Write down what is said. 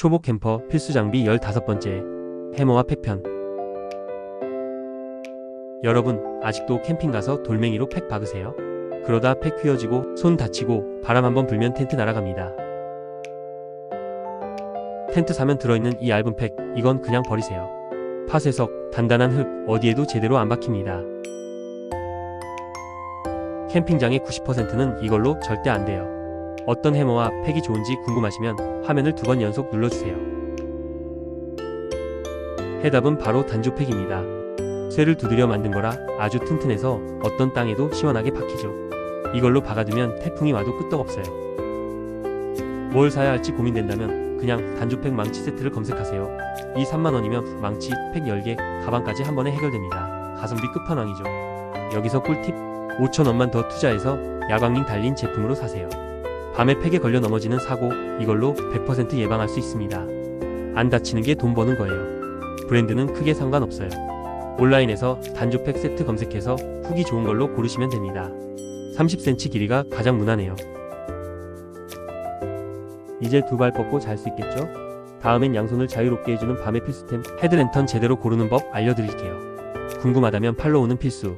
초보 캠퍼 필수 장비 15번째 해머와 팩편 여러분 아직도 캠핑 가서 돌멩이로 팩 박으세요? 그러다 팩 휘어지고 손 다치고 바람 한번 불면 텐트 날아갑니다. 텐트 사면 들어있는 이 얇은 팩 이건 그냥 버리세요. 파쇄석 단단한 흙 어디에도 제대로 안 박힙니다. 캠핑장의 90%는 이걸로 절대 안 돼요. 어떤 해머와 팩이 좋은지 궁금하시면 화면을 두 번 연속 눌러주세요. 해답은 바로 단조팩입니다. 쇠를 두드려 만든 거라 아주 튼튼해서 어떤 땅에도 시원하게 박히죠. 이걸로 박아두면 태풍이 와도 끄떡없어요. 뭘 사야 할지 고민된다면 그냥 단조팩 망치 세트를 검색하세요. 이 3만원이면 망치, 팩 10개, 가방까지 한 번에 해결됩니다. 가성비 끝판왕이죠. 여기서 꿀팁 5천원만 더 투자해서 야광링 달린 제품으로 사세요. 밤에 팩에 걸려 넘어지는 사고 이걸로 100% 예방할 수 있습니다. 안 다치는 게 돈 버는 거예요. 브랜드는 크게 상관없어요. 온라인에서 단조팩 세트 검색해서 후기 좋은 걸로 고르시면 됩니다. 30cm 길이가 가장 무난해요. 이제 두 발 뻗고 잘 수 있겠죠? 다음엔 양손을 자유롭게 해주는 밤의 필수템 헤드랜턴 제대로 고르는 법 알려드릴게요. 궁금하다면 팔로우는 필수.